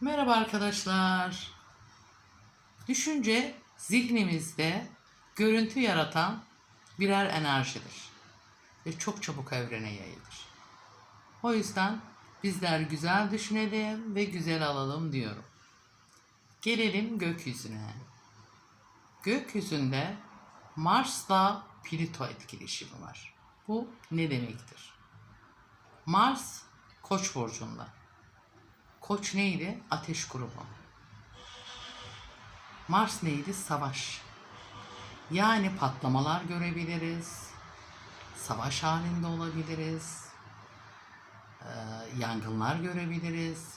Merhaba arkadaşlar. Düşünce zihnimizde görüntü yaratan birer enerjidir ve çok çabuk evrene yayılır. O yüzden bizler güzel düşünelim ve güzel alalım diyorum. Gelelim gökyüzüne. Gökyüzünde Mars'la Plüto etkileşimi var. Bu ne demektir? Mars Koç burcunda. Koç neydi? Ateş grubu. Mars neydi? Savaş. Yani patlamalar görebiliriz. Savaş halinde olabiliriz. Ee, yangınlar görebiliriz.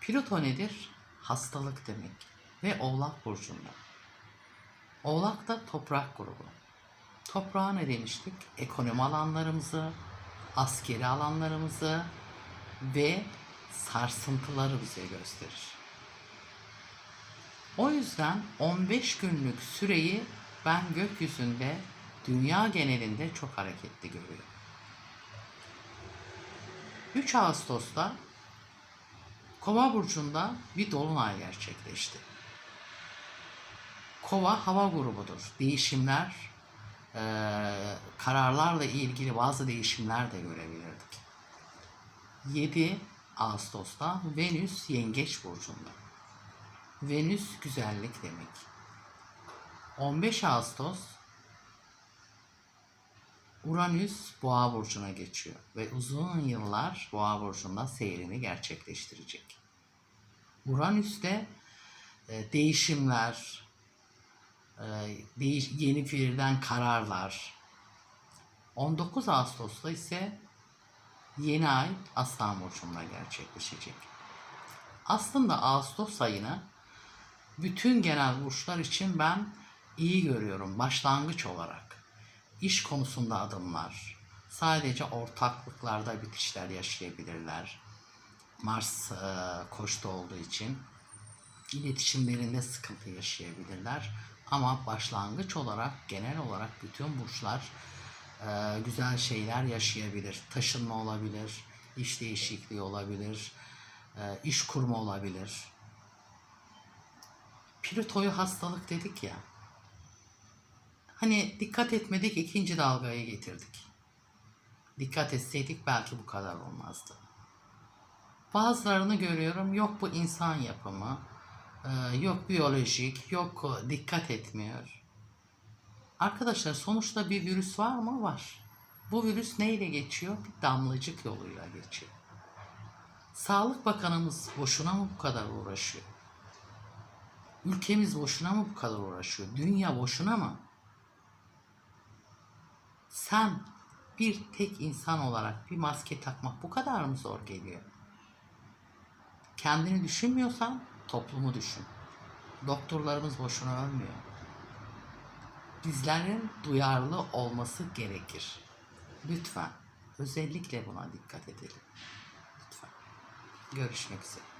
Plüto nedir? Hastalık demek. Ve Oğlak Burcu'nda. Oğlak da toprak grubu. Toprağa ne demiştik? Ekonomi alanlarımızı, askeri alanlarımızı ve sarsıntıları bize gösterir. O yüzden 15 günlük süreyi ben gökyüzünde dünya genelinde çok hareketli görüyorum. 3 Ağustos'ta Kova burcunda bir dolunay gerçekleşti. Kova hava grubudur. Değişimler, eee, kararlarla ilgili bazı değişimler de görebilirdik. 7 Ağustos'ta Venüs Yengeç burcunda. Venüs güzellik demek. 15 Ağustos Uranüs Boğa burcuna geçiyor ve uzun yıllar Boğa burcunda seyrini gerçekleştirecek. Uranüs'te e, değişimler, e, değiş, yeni fiilden kararlar. 19 Ağustos'ta ise yeni ay Aslan Burcu'nda gerçekleşecek. Aslında Ağustos ayını bütün genel burçlar için ben iyi görüyorum başlangıç olarak. İş konusunda adımlar, sadece ortaklıklarda bitişler yaşayabilirler. Mars e, koçta olduğu için iletişimlerinde sıkıntı yaşayabilirler. Ama başlangıç olarak genel olarak bütün burçlar güzel şeyler yaşayabilir. Taşınma olabilir, iş değişikliği olabilir, e, iş kurma olabilir. Plüto'yu hastalık dedik ya. Hani dikkat etmedik ikinci dalgayı getirdik. Dikkat etseydik belki bu kadar olmazdı. Bazılarını görüyorum yok bu insan yapımı, e, yok biyolojik, yok dikkat etmiyor. Arkadaşlar sonuçta bir virüs var mı? Var. Bu virüs neyle geçiyor? Bir damlacık yoluyla geçiyor. Sağlık Bakanımız boşuna mı bu kadar uğraşıyor? Ülkemiz boşuna mı bu kadar uğraşıyor? Dünya boşuna mı? Sen bir tek insan olarak bir maske takmak bu kadar mı zor geliyor? Kendini düşünmüyorsan toplumu düşün. Doktorlarımız boşuna ölmüyor. Bizlerin duyarlı olması gerekir. Lütfen özellikle buna dikkat edelim. Lütfen. Görüşmek üzere.